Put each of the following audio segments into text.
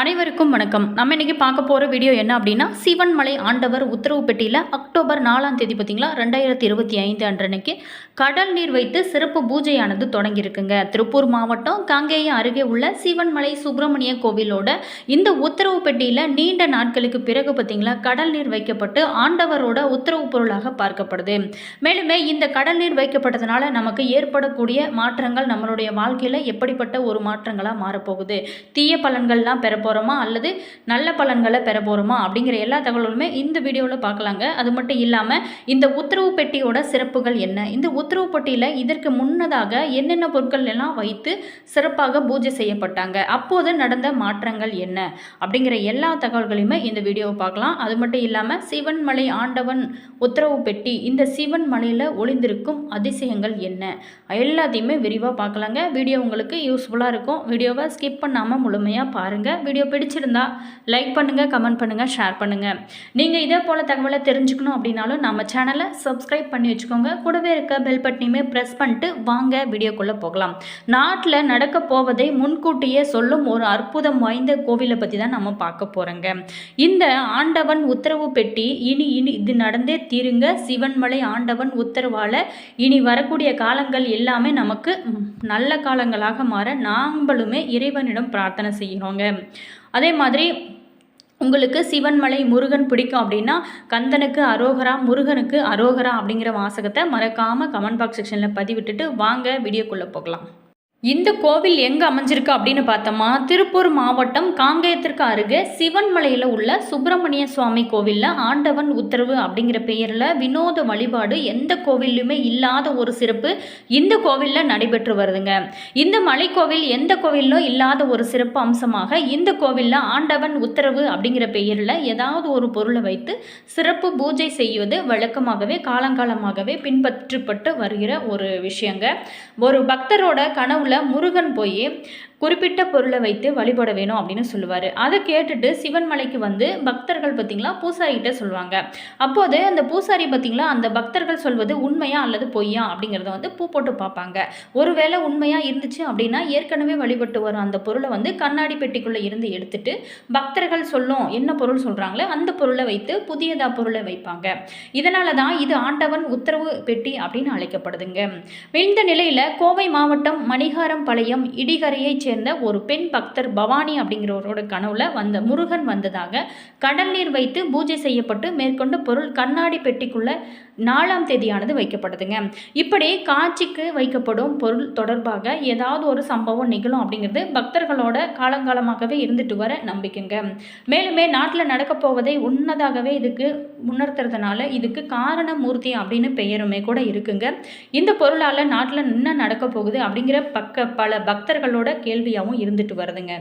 அனைவருக்கும் வணக்கம். நம்ம இன்னைக்கு பார்க்க போகிற வீடியோ என்ன அப்படின்னா சிவன்மலை ஆண்டவர் உத்தரவு பெட்டியில் அக்டோபர் நாலாம் தேதி பார்த்தீங்களா? ரெண்டாயிரத்தி இருபத்தி ஐந்து அன்றன்னைக்கு கடல் நீர் வைத்து சிறப்பு பூஜையானது தொடங்கியிருக்குங்க. திருப்பூர் மாவட்டம் காங்கேயம் அருகே உள்ள சிவன்மலை சுப்பிரமணிய கோவிலோட இந்த உத்தரவு பெட்டியில் நீண்ட நாட்களுக்கு பிறகு பார்த்தீங்களா கடல் நீர் வைக்கப்பட்டு ஆண்டவரோட உத்தரவு பொருளாக பார்க்கப்படுது. மேலுமே இந்த கடல் நீர் வைக்கப்பட்டதுனால நமக்கு ஏற்படக்கூடிய மாற்றங்கள் நம்மளுடைய வாழ்க்கையில் எப்படிப்பட்ட ஒரு மாற்றங்களாக மாறப்போகுது. தீய பலன்கள்லாம் பெற போகிறோமா அல்லது நல்ல பலன்களை பெற போகிறோமா அப்படிங்கிற எல்லா தகவலுமே இந்த வீடியோவில் பார்க்கலாங்க. அது மட்டும் இல்லாமல் இந்த உத்தரவு பெட்டியோட சிறப்புகள் என்ன? இந்த உத்தரவு பெட்டியில் இதற்கு முன்னதாக என்னென்ன பொருட்கள் எல்லாம் வைத்து சிறப்பாக பூஜை செய்யப்பட்டாங்க? அப்போது நடந்த மாற்றங்கள் என்ன? அப்படிங்கிற எல்லா தகவல்களையுமே இந்த வீடியோவை பார்க்கலாம். அது மட்டும் இல்லாமல் சிவன் மலை ஆண்டவன் உத்தரவு பெட்டி இந்த சிவன் மலையில் ஒளிந்திருக்கும் அதிசயங்கள் என்ன? எல்லாத்தையுமே விரிவாக பார்க்கலாங்க. வீடியோ உங்களுக்கு யூஸ்ஃபுல்லாக இருக்கும். வீடியோவை ஸ்கிப் பண்ணாமல் முழுமையாக பாருங்கள் வீடியோ பிடிச்சிருந்தா லைக் பண்ணுங்கள் கமெண்ட் பண்ணுங்கள் ஷேர் பண்ணுங்கள் நீங்கள் இதே போல் தகவலை தெரிஞ்சுக்கணும் அப்படின்னாலும் நம்ம சேனலை சப்ஸ்கிரைப் பண்ணி வச்சுக்கோங்க. கூடவே இருக்க பெல் பட்டனையுமே ப்ரெஸ் பண்ணிட்டு வாங்க வீடியோக்குள்ளே போகலாம். நாட்டில் நடக்க போவதை முன்கூட்டியே சொல்லும் ஒரு அற்புதம் வாய்ந்த கோவிலை பற்றி தான் நம்ம பார்க்க போகிறோங்க இந்த ஆண்டவன் உத்தரவு பெட்டி இனி இனி இது நடந்தே தீருங்க. சிவன்மலை ஆண்டவன் உத்தரவால் இனி வரக்கூடிய காலங்கள் எல்லாமே நமக்கு நல்ல காலங்களாக மாற நாங்களுமே இறைவனிடம் பிரார்த்தனை செய்கிறோங்க அதே மாதிரி உங்களுக்கு சிவன்மலை முருகன் பிடிக்கும் அப்படின்னா கந்தனுக்கு அரோகரா முருகனுக்கு அரோகரா அப்படிங்கிற வாசகத்தை மறக்காமல் கமெண்ட் பாக்ஸ் செக்ஷனில் பதிவிட்டுட்டு வாங்க வீடியோக்குள்ளே போகலாம். இந்த கோவில் எங்கே அமைஞ்சிருக்கு அப்படின்னு பார்த்தோமா? திருப்பூர் மாவட்டம் காங்கேயத்திற்கு அருகே சிவன்மலையில் உள்ள சுப்பிரமணிய சுவாமி கோவிலில் ஆண்டவன் உத்தரவு அப்படிங்கிற பெயரில் வினோத வழிபாடு எந்த கோவில்லையுமே இல்லாத ஒரு சிறப்பு இந்த கோவிலில் நடைபெற்று வருதுங்க. இந்த மலைக்கோவில் எந்த கோவிலும் இல்லாத ஒரு சிறப்பு அம்சமாக இந்த கோவிலில் ஆண்டவன் உத்தரவு அப்படிங்கிற பெயரில் ஏதாவது ஒரு பொருளை வைத்து சிறப்பு பூஜை செய்வது வழக்கமாகவே காலங்காலமாகவே பின்பற்றப்பட்டு வருகிற ஒரு விஷயங்க. ஒரு பக்தரோட கனவுல முருகன் போய் குறிப்பிட்ட பொருளை வைத்து வழிபட வேணும் அப்படின்னு சொல்லுவார். அதை கேட்டுட்டு சிவன்மலைக்கு வந்து பக்தர்கள் பார்த்திங்களா பூசாரிகிட்ட சொல்லுவாங்க. அப்போது அந்த பூசாரி பார்த்திங்களா அந்த பக்தர்கள் சொல்வது உண்மையா அல்லது பொய்யா அப்படிங்கிறத வந்து பூ போட்டு பார்ப்பாங்க. ஒருவேளை உண்மையாக இருந்துச்சு அப்படின்னா ஏற்கனவே வழிபட்டு வரும் அந்த பொருளை வந்து கண்ணாடி பெட்டிக்குள்ளே இருந்து எடுத்துட்டு பக்தர்கள் சொல்லும் என்ன பொருள் சொல்கிறாங்களோ அந்த பொருளை வைத்து புதியதாக பொருளை வைப்பாங்க. இதனால தான் இது ஆண்டவன் உத்தரவு பெட்டி அப்படின்னு அழைக்கப்படுதுங்க. இந்த நிலையில் கோவை மாவட்டம் மணிகாரம் பாளையம் இடிகரையைச் சேர்ந்த ஒரு பெண் பக்தர் பவானி அப்படிங்கிறவரோட கனவுல வந்த முருகன் வந்ததாக கடல் நீர் வைத்து பூஜை செய்யப்பட்டு மேற்கொண்ட பொருள் கண்ணாடி பெட்டிக்குள்ள நாலாம் தேதியானது வைக்கப்பட்டதுங்க. இப்படி காட்சிக்கு வைக்கப்படும் பொருள் தொடர்பாக ஏதாவது ஒரு சம்பவம் நிகழும் அப்படிங்கிறது பக்தர்களோட காலங்காலமாகவே இருந்துட்டு வர நம்பிக்கைங்க. மேலுமே நாட்டில் நடக்க போவதை உன்னதாகவே இதுக்கு முன்னர்த்துறதுனால இதுக்கு காரண மூர்த்தி அப்படின்னு பெயருமே கூட இருக்குங்க. இந்த பொருளால் நாட்டில் என்ன நடக்க போகுது அப்படிங்கிற பக்க பல பக்தர்களோட கேள்வியாகவும் இருந்துட்டு வருதுங்க.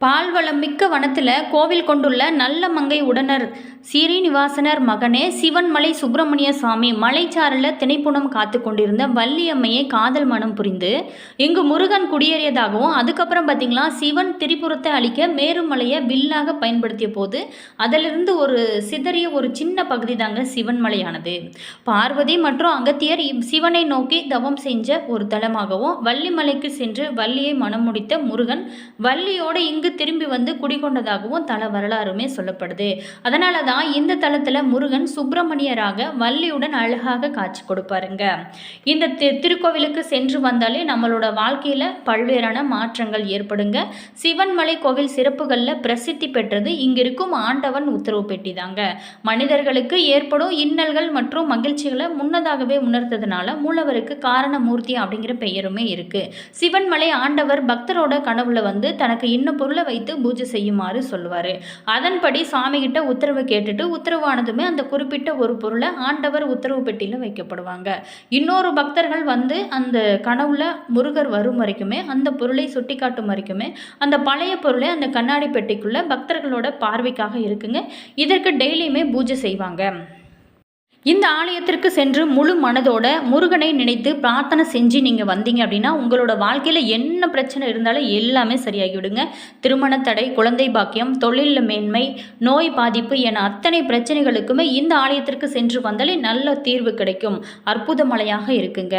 பால்வளம் மிக்க வனத்தில் கோவில் கொண்டுள்ள நல்ல மங்கை உடனர் சீரீனிவாசனர் மகனே சிவன்மலை சுப்பிரமணிய சுவாமி மலைச்சாரல திணைப்புணம் காத்து கொண்டிருந்த வள்ளியம்மையை காதல் மனம் புரிந்து இங்கு முருகன் குடியேறியதாகவும் அதுக்கப்புறம் பார்த்தீங்களா சிவன் திரிபுரத்தை அழிக்க மேருமலையை வில்லாக பயன்படுத்திய போது அதிலிருந்து ஒரு சிதறிய ஒரு சின்ன பகுதி தாங்க சிவன்மலையானது. பார்வதி மற்றும் அகத்தியர் இவ் சிவனை நோக்கி தவம் செஞ்ச ஒரு தலமாகவும் வள்ளிமலைக்கு சென்று வள்ளியை மனம் முடித்த முருகன் வள்ளியோடு இங்கு திரும்பி வந்து குடிகொண்டதாகவும் தல வரலாறுமே சொல்லப்படுது. அதனால தான் இந்த தலத்தில் முருகன் சுப்பிரமணியராக வள்ளியுடன் அழகாக காட்சி கொடுப்பாருங்க. இந்த திருக்கோவிலுக்கு சென்று வந்தாலே நம்மளோட வாழ்க்கையில் பல்வேறான மாற்றங்கள் ஏற்படுங்க. சிவன்மலை கோவில் சிறப்புகளில் பிரசித்தி பெற்றது இங்கிருக்கும் ஆண்டவன் உத்தரவு பெட்டி தாங்க மனிதர்களுக்கு ஏற்படும் இன்னல்கள் மற்றும் மகிழ்ச்சிகளை முன்னதாகவே உணர்த்ததுனால மூலவருக்கு காரணமூர்த்தி அப்படிங்கிற பெயருமே இருக்கு. சிவன்மலை ஆண்டவர் பக்தரோட கனவுல வந்து தனக்கு இன்னும் பொருள் வைத்து பூஜை செய்யுமாறு சொல்லுவார். அதன்படி சாமிகிட்ட உத்தரவு கேட்டுட்டு உத்தரவானதுமே அந்த குறிப்பிட்ட ஒரு பொருளை ஆண்டவர் உத்தரவு பெட்டியில் வைக்கப்படுவாங்க. இன்னொரு பக்தர்கள் வந்து அந்த கனவுல முருகர் வரும் வரைக்குமே அந்த பொருளை சுட்டி காட்டும் வரைக்குமே அந்த பழைய பொருளை அந்த கண்ணாடி பெட்டிக்குள்ள பக்தர்களோட பார்வைக்காக இருக்குங்க. இதற்கு டெய்லியுமே பூஜை செய்வாங்க. இந்த ஆலயத்திற்கு சென்று முழு மனதோட முருகனை நினைத்து பிரார்த்தனை செஞ்சு நீங்கள் வந்தீங்க அப்படின்னா உங்களோட வாழ்க்கையில் என்ன பிரச்சனை இருந்தாலும் எல்லாமே சரியாகிவிடுங்க. திருமணத்தடை திருமண தடை குழந்தை பாக்கியம் தொழில் மேன்மை நோய் பாதிப்பு என அத்தனை பிரச்சனைகளுக்குமே இந்த ஆலயத்திற்கு சென்று வந்தாலே நல்ல தீர்வு கிடைக்கும். அற்புத மலையாக இருக்குங்க.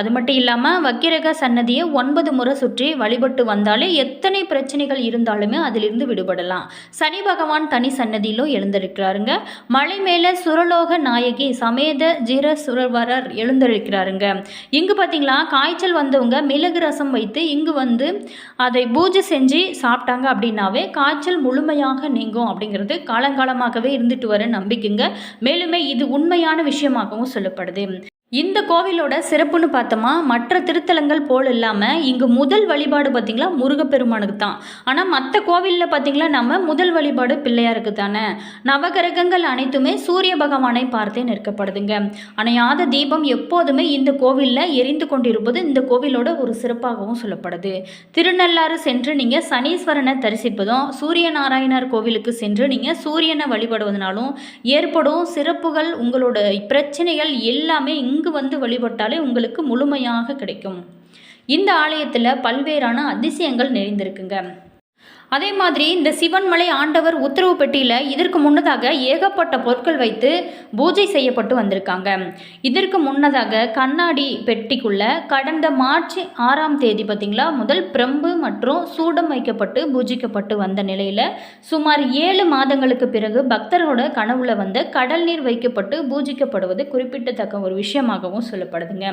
அது மட்டும் இல்லாமல் வக்கிரக சன்னதியை ஒன்பது முறை சுற்றி வழிபட்டு வந்தாலே எத்தனை பிரச்சனைகள் இருந்தாலுமே அதிலிருந்து விடுபடலாம். சனி பகவான் தனி சன்னதியிலும் எழுந்திருக்கிறாருங்க. மலை மேலே சுரலோக நாயகி சமேத ஜீர சுரவரர் எழுந்திருக்கிறாருங்க இங்கு பார்த்தீங்களா காய்ச்சல் வந்தவங்க மிளகு ரசம் வைத்து இங்கு வந்து அதை பூஜை செஞ்சு சாப்பிட்டாங்க அப்படின்னாவே காய்ச்சல் முழுமையாக நீங்கும் அப்படிங்கிறது காலங்காலமாகவே இருந்துட்டு வர நம்பிக்கைங்க. மேலுமே இது உண்மையான விஷயமாகவும் சொல்லப்படுது. இந்த கோவிலோட சிறப்புன்னு பார்த்தோமா மற்ற திருத்தலங்கள் போல் இல்லாமல் இங்கு முதல் வழிபாடு பார்த்திங்களா முருகப்பெருமானுக்கு தான். ஆனால் மற்ற கோவிலில் பார்த்திங்களா நம்ம முதல் வழிபாடு பிள்ளையாருக்கு தானே. நவகிரகங்கள் அனைத்துமே சூரிய பகவானை பார்த்தே நிற்கப்படுதுங்க. அணையாத தீபம் எப்போதுமே இந்த கோவிலில் எரிந்து கொண்டிருப்பது இந்த கோவிலோட ஒரு சிறப்பாகவும் சொல்லப்படுது. திருநள்ளாறு சென்று நீங்கள் சனீஸ்வரனை தரிசிப்பதும் சூரிய நாராயணர் கோவிலுக்கு சென்று நீங்கள் சூரியனை வழிபடுவதனாலும் ஏற்படும் சிறப்புகள் உங்களோட பிரச்சனைகள் எல்லாமே இங்கே வந்து வழிபட்டாலே உங்களுக்கு முழுமையாக கிடைக்கும். இந்த ஆலயத்தில் பல்வேறான அதிசயங்கள் நிறைந்திருக்குங்க. அதே மாதிரி இந்த சிவன்மலை ஆண்டவர் உத்தரவு பெட்டியில் இதற்கு முன்னதாக ஏகப்பட்ட பொருட்கள் வைத்து பூஜை செய்யப்பட்டு வந்திருக்காங்க. இதற்கு முன்னதாக கண்ணாடி பெட்டிக்குள்ள கடந்த மார்ச் ஆறாம் தேதி பார்த்திங்களா முதல் பிரம்பு மற்றும் சூடம் வைக்கப்பட்டு பூஜிக்கப்பட்டு வந்த நிலையில் சுமார் ஏழு மாதங்களுக்கு பிறகு பக்தர்களோட கனவுல வந்த கடல் நீர் வைக்கப்பட்டு பூஜிக்கப்படுவது குறிப்பிடத்தக்க ஒரு விஷயமாகவும் சொல்லப்படுதுங்க.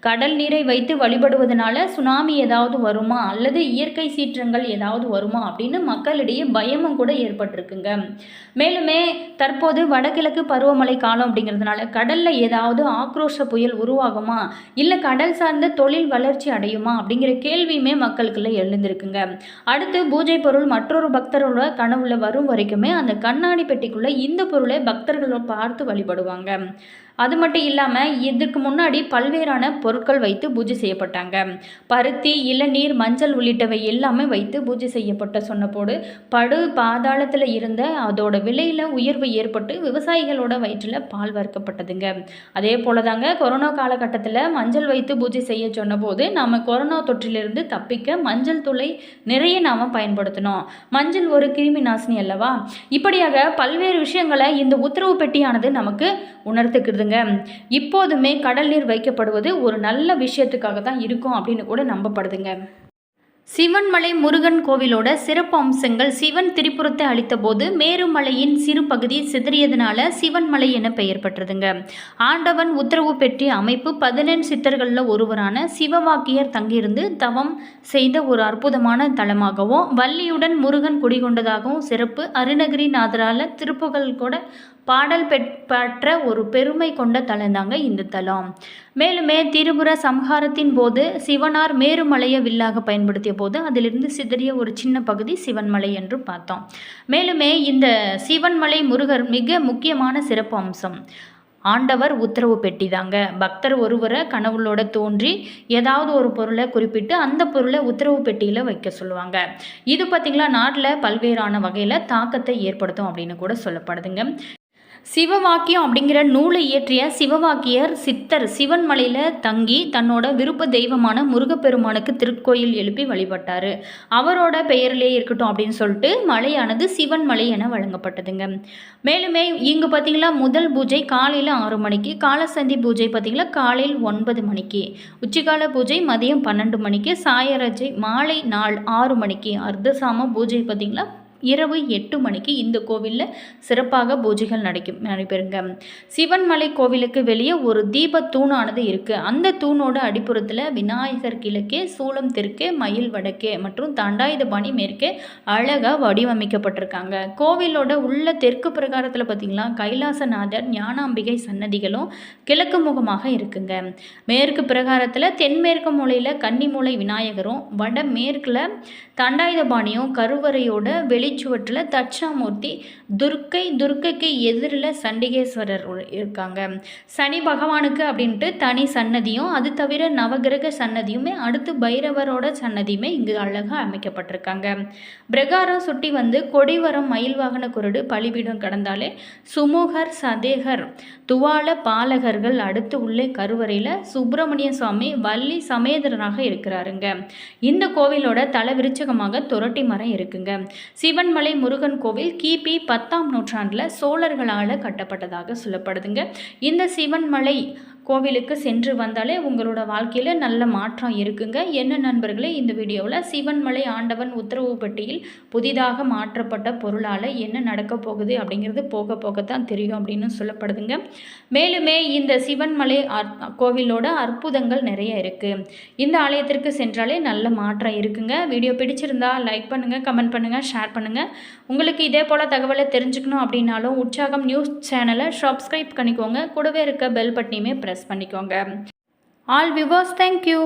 கடல் நீரை வைத்து வழிபடுவதனால சுனாமி ஏதாவது வருமா? அல்லது இயற்கை சீற்றங்கள் ஏதாவது வருமா? அப்படின்னு அப்படின்னு மக்களிடையே பயமும் கூட ஏற்பட்டிருக்குங்க. மேலுமே தற்போது வடகிழக்கு பருவமழை காலம் அப்படிங்கிறதுனால கடலில் ஏதாவது ஆக்ரோஷ புயல் உருவாகுமா? இல்லை கடல் சார்ந்த தொழில் வளர்ச்சி அடையுமா? அப்படிங்கிற கேள்வியுமே மக்களுக்குள்ள எழுந்திருக்குங்க. அடுத்து பூஜை பொருள் மற்றொரு பக்தரோட கனவுல வரும் வரைக்குமே அந்த கண்ணாடி பெட்டிக்குள்ளே இந்த பொருளை பக்தர்களோட பார்த்து வழிபடுவாங்க. அது மட்டும் இல்லாமல் இதற்கு முன்னாடி பல்வேறான பொருட்கள் வைத்து பூஜை செய்யப்பட்டாங்க. பருத்தி இளநீர் மஞ்சள் உள்ளிட்டவை எல்லாமே வைத்து பூஜை செய்யப்பட்ட சொன்னபோடு படு பாதாளத்தில் இருந்த அதோட விலையில் உயர்வு ஏற்பட்டு விவசாயிகளோட வயிற்றில் பால் வறுக்கப்பட்டதுங்க. அதே போல தாங்க கொரோனா காலகட்டத்தில் மஞ்சள் வைத்து பூஜை செய்ய சொன்னபோது நாம் கொரோனா தொற்றிலிருந்து தப்பிக்க மஞ்சள் துளை நிறைய நாம் பயன்படுத்தணும் மஞ்சள் ஒரு கிருமி நாசினி அல்லவா? இப்படியாக பல்வேறு விஷயங்களை இந்த உத்தரவு பெட்டியானது நமக்கு உணர்த்துக்கிறதுங்க உணர்த்துக்குதுங்க இப்போதுமே கடல் நீர் வைக்கப்படுவது ஒரு நல்ல விஷயத்துக்காக தான் இருக்கும் அப்படின்னு கூட நம்பப்படுதுங்க. சிவன்மலை முருகன் கோவிலோட சிறப்பு அம்சங்கள் சிவன் திரிபுரத்தை அளித்தபோது மேருமலையின் சிறு பகுதி சிதறியதுனால சிவன்மலை என பெயர் பெற்றதுங்க. ஆண்டவன் உத்தரவு பெற்றிய அமைப்பு பதினெண் சித்தர்களில் ஒருவரான சிவவாக்கியர் தங்கியிருந்து தவம் செய்த ஒரு அற்புதமான தலமாகவும் வள்ளியுடன் முருகன் குடிகொண்டதாகவும் சிறப்பு. அருணகிரிநாதரால திருப்புகள் கூட பாடல் பெற்ற ஒரு பெருமை கொண்ட தலந்தாங்க இந்த தலம். மேலுமே திரிபுர சம்ஹாரத்தின் போது சிவனார் மேருமலையை வில்லாக பயன்படுத்திய போது அதிலிருந்து சிதறிய ஒரு சின்ன பகுதி சிவன்மலை என்று பார்த்தோம். மேலுமே இந்த சிவன்மலை முருகர் மிக முக்கியமான சிறப்பு அம்சம். ஆண்டவர் உத்தரவு பெட்டி தாங்க பக்தர் ஒருவரை கனவுளோட தோன்றி ஏதாவது ஒரு பொருளை குறிப்பிட்டு அந்த பொருளை உத்தரவு பெட்டியில் வைக்க சொல்லுவாங்க. இது பார்த்திங்களா நாட்டில் பல்வேறான வகையில் தாக்கத்தை ஏற்படுத்தும் அப்படின்னு கூட சொல்லப்படுதுங்க. சிவவாக்கியம் அப்படிங்கிற நூலை இயற்றிய சிவவாக்கியர் சித்தர் சிவன்மலையில் தங்கி தன்னோட விருப்ப தெய்வமான முருகப்பெருமானுக்கு திருக்கோயில் எழுப்பி வழிபட்டார். அவரோட பெயரிலே இருக்கட்டும் அப்படின்னு சொல்லிட்டு மலையானது சிவன்மலை என வழங்கப்பட்டதுங்க. மேலுமே இங்கு பார்த்தீங்களா முதல் பூஜை காலையில் ஆறு மணிக்கு காலசந்தி பூஜை பார்த்தீங்களா காலையில் ஒன்பது மணிக்கு உச்சிகால பூஜை மதியம் பன்னெண்டு மணிக்கு சாயரஜை மாலை நாள் ஆறு மணிக்கு அர்த்தசாம பூஜை பார்த்தீங்களா இரவு எட்டு மணிக்கு இந்த கோவிலில் சிறப்பாக பூஜைகள் நடைக்கும் நடைபெறுங்க. சிவன்மலை கோவிலுக்கு வெளியே ஒரு தீப தூணானது இருக்குது அந்த தூணோட அடிப்புறத்தில் விநாயகர் கிழக்கே சூளம் தெற்கே மயில் வடக்கே மற்றும் தண்டாயுதபாணி மேற்கே அழகாக வடிவமைக்கப்பட்டிருக்காங்க. கோவிலோட உள்ள தெற்கு பிரகாரத்தில் பார்த்திங்களா கைலாசநாதர் ஞானாம்பிகை சன்னதிகளும் கிழக்கு முகமாக இருக்குங்க. மேற்கு பிரகாரத்தில் தென்மேற்கு மூலையில் கன்னிமூலை விநாயகரும் வட மேற்கில் தண்டாயுதபாணியும் கருவறையோட வெளி பேச்சுவற்றில் தட்சிணாமூர்த்தி துர்க்கை துர்க்கைக்கு எதிரில் சண்டிகேஸ்வரர் இருக்காங்க. சனி பகவானுக்கு அப்படின்ட்டு தனி சன்னதியும் அது தவிர நவகிரக சன்னதியுமே அடுத்து பைரவரோட சன்னதியுமே இங்கு அழகாக அமைக்கப்பட்டிருக்காங்க. பிரகாரம் சுட்டி வந்து கொடிவரம் மயில் வாகன குருடு பலிபீடம் கடந்தாலே சுமுகர் சதேகர் துவால பாலகர்கள் அடுத்து உள்ளே கருவறையில் சுப்பிரமணிய சுவாமி வள்ளி சமேதரனாக இருக்கிறாருங்க. இந்த கோவிலோட தல விருச்சகமாக துரட்டி மரம் இருக்குங்க. சிவன்மலை முருகன் கோவில் கிபி பத்தாம் நூற்றாண்டில் சோழர்களால் கட்டப்பட்டதாக சொல்லப்படுதுங்க. இந்த சிவன்மலை கோவிலுக்கு சென்று வந்தாலே உங்களோட வாழ்க்கையில் நல்ல மாற்றம் இருக்குங்க. என்ன நண்பர்களே இந்த வீடியோவில் சிவன்மலை ஆண்டவன் உத்தரவுப்பட்டியில் புதிதாக மாற்றப்பட்ட பொருளால் என்ன நடக்க போகுது அப்படிங்கிறது போக போகத்தான் தெரியும் அப்படின்னு சொல்லப்படுதுங்க. மேலுமே இந்த சிவன்மலை கோவிலோட அற்புதங்கள் நிறைய இருக்குது இந்த ஆலயத்திற்கு சென்றாலே நல்ல மாற்றம் இருக்குங்க. வீடியோ பிடிச்சிருந்தா லைக் பண்ணுங்கள் கமெண்ட் பண்ணுங்கள் ஷேர் பண்ணுங்கள் உங்களுக்கு இதே போல் தகவலை தெரிஞ்சுக்கணும் அப்படின்னாலும் உற்சாகம் நியூஸ் சேனலை சப்ஸ்கிரைப் பண்ணிக்கோங்க. கூடவே இருக்க பெல் பட்டினியுமே ப்ரெஸ் பண்ணிக்கோங்க. All viewers thank you